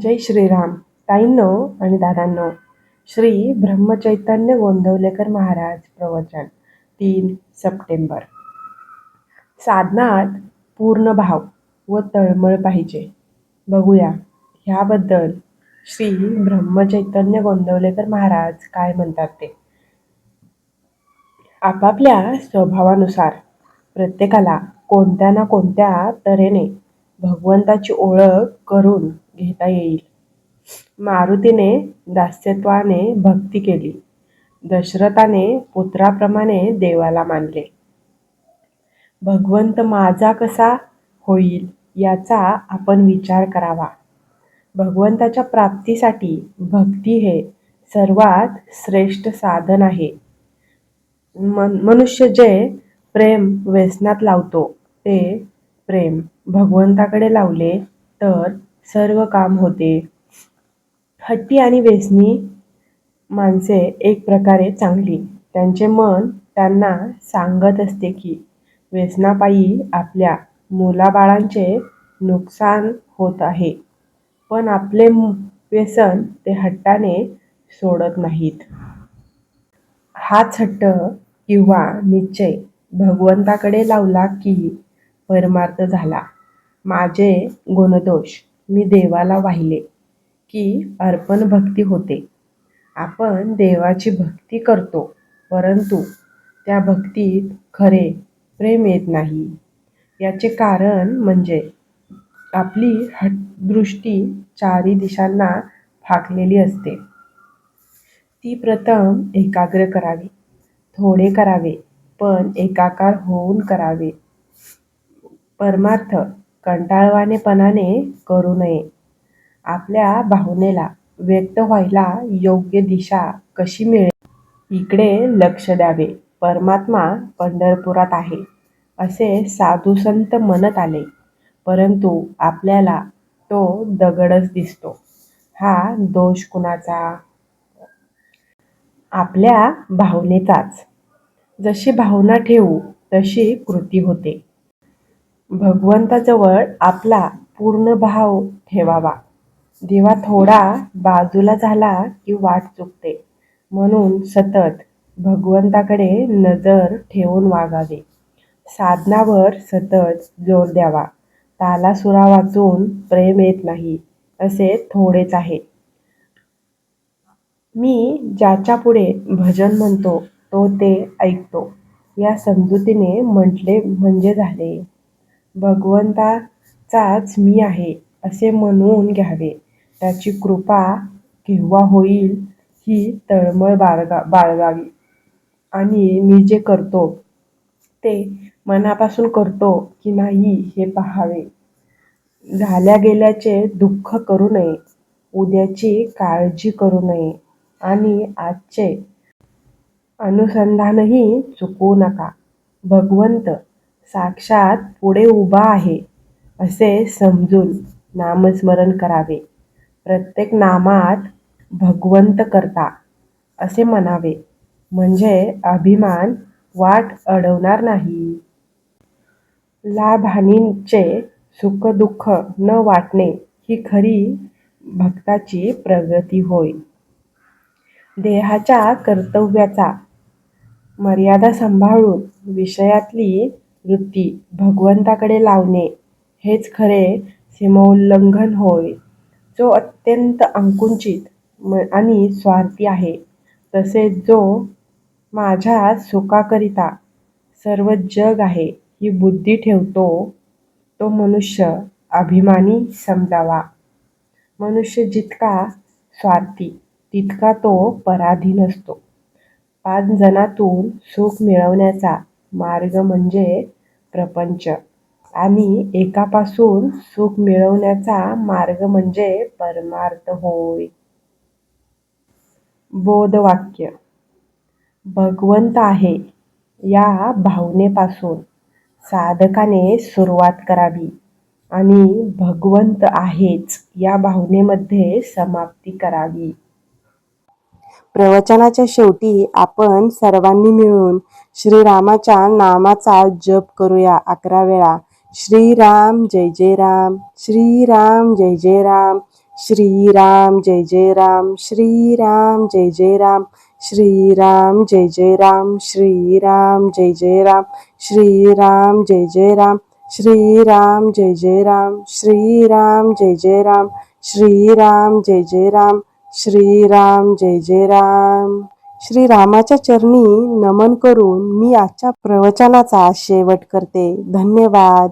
जय श्रीराम. ताईंनो आणि दादांनो श्री ब्रह्मचैतन्य गोंदवलेकर महाराज प्रवचन तीन सप्टेंबर. साधनात पूर्ण भाव व तळमळ पाहिजे. बघूया ह्याबद्दल श्री ब्रह्मचैतन्य गोंदवलेकर महाराज काय म्हणतात ते. आपापल्या स्वभावानुसार प्रत्येकाला कोणत्या ना कोणत्या तऱ्हेने भगवंताची ओळख करून घेता येईल. मारुतीने दास्यत्वाने भक्ती केली. दशरथाने पुत्राप्रमाणे देवाला मानले. भगवंत माझा कसा होईल याचा आपण विचार करावा. भगवंताच्या प्राप्तीसाठी भक्ती हे सर्वात श्रेष्ठ साधन आहे. मन मनुष्य जे प्रेम व्यसनात लावतो ते प्रेम. भगवंताकडे लावले तर सर्व काम होते. हट्टी आणि व्यसनी माणसे एक प्रकारे चांगली. त्यांचे मन त्यांना सांगत असते की व्यसनापायी आपल्या मुलाबाळांचे नुकसान होत आहे पण आपले व्यसन ते हट्टाने सोडत नाहीत. हाच हट्ट किंवा निश्चय भगवंताकडे लावला की परमार्थ झाला. माझे गुणदोष मी देवाला वाहिले की अर्पण भक्ती होते. आपण देवाची भक्ती करतो परंतु त्या भक्तीत खरे प्रेम येत नाही. याचे कारण म्हणजे आपली हट दृष्टी चारी दिशांना फाकलेली असते. ती प्रथम एकाग्र करावी थोडे करावे पण एकाकार होऊन करावे. परमार्थ कंटाळवाणेपणाने करू नये. आपल्या भावनेला व्यक्त व्हायला योग्य दिशा कशी मिळेल? इकडे लक्ष द्यावे. परमात्मा पंढरपुरात आहे असे साधू संत म्हणत आले. परंतु आपल्याला तो दगडच दिसतो. हा दोष कुणाचा? आपल्या भावनेचाच. जशी भावना ठेवू तशी कृती होते. भगवंताजवळ आपला पूर्ण भाव ठेवावा. देवा थोडा बाजूला झाला की वाट चुकते. म्हणून सतत भगवंताकडे नजर ठेवून वागावे. साधनावर सतत जोर द्यावा. तालासुरा वाचून प्रेम येत नाही असे थोडेच आहे. मी ज्याच्या पुढे भजन म्हणतो तो ते ऐकतो. या समजुतीने म्हटले म्हणजे झाले. भगवंताचाच मी आहे असे म्हणून घ्यावे. त्याची कृपा केव्हा होईल ही तळमळ बाळगा बाळगावी. आणि मी जे करतो ते मनापासून करतो की नाही हे पहावे. झाल्या गेल्याचे दुःख करू नये उद्याची काळजी करू नये आणि आजचे अनुसंधानही चुकवू नका. भगवंत साक्षात पुढे उभा आहे असे समजून नामस्मरण करावे. प्रत्येक नामात भगवंत करता असे म्हणावे. म्हणजे अभिमान वाट अडवणार नाही. लाभहानीचे सुख दुःख न वाटणे ही खरी भक्ताची प्रगती होय. देहाच्या कर्तव्याचा मर्यादा सांभाळून विषयातली वृत्ती भगवंताकडे लावणे हेच खरे सीमोल्लंघन होय. जो अत्यंत अंकुचित आणि स्वार्थी आहे तसेच जो माझ्या सुखाकरिता सर्व जग आहे ही बुद्धी ठेवतो तो मनुष्य अभिमानी समजावा. मनुष्य जितका स्वार्थी तितका तो पराधीन असतो पाच जणातून सुख मिळवण्याचा मार्ग म्हणजे प्रपंच. आणि एकापासून सुख मिळवण्याचा मार्ग म्हणजे परमार्थ होय. बोधवाक्य. भगवंत आहे या भावनेपासून साधकाने सुरुवात करावी आणि भगवंत आहेच या भावनेमध्ये समाप्ती करावी. प्रवचनाच्या शेवटी आपण सर्वांनी मिळून श्रीरामाच्या नामाचा जप करूया अकरा वेळा श्रीराम जय जय राम श्रीराम जय जय राम श्रीराम जय जय राम श्रीराम जय जय राम श्रीराम जय जय राम श्रीराम जय जय राम श्रीराम जय जय राम श्रीराम जय जय राम श्रीराम जय जय राम श्रीराम जय जय राम श्रीराम जय जय राम श्रीरामाच्या चरणी नमन करून मी आजच्या प्रवचनाचा शेवट करते. धन्यवाद.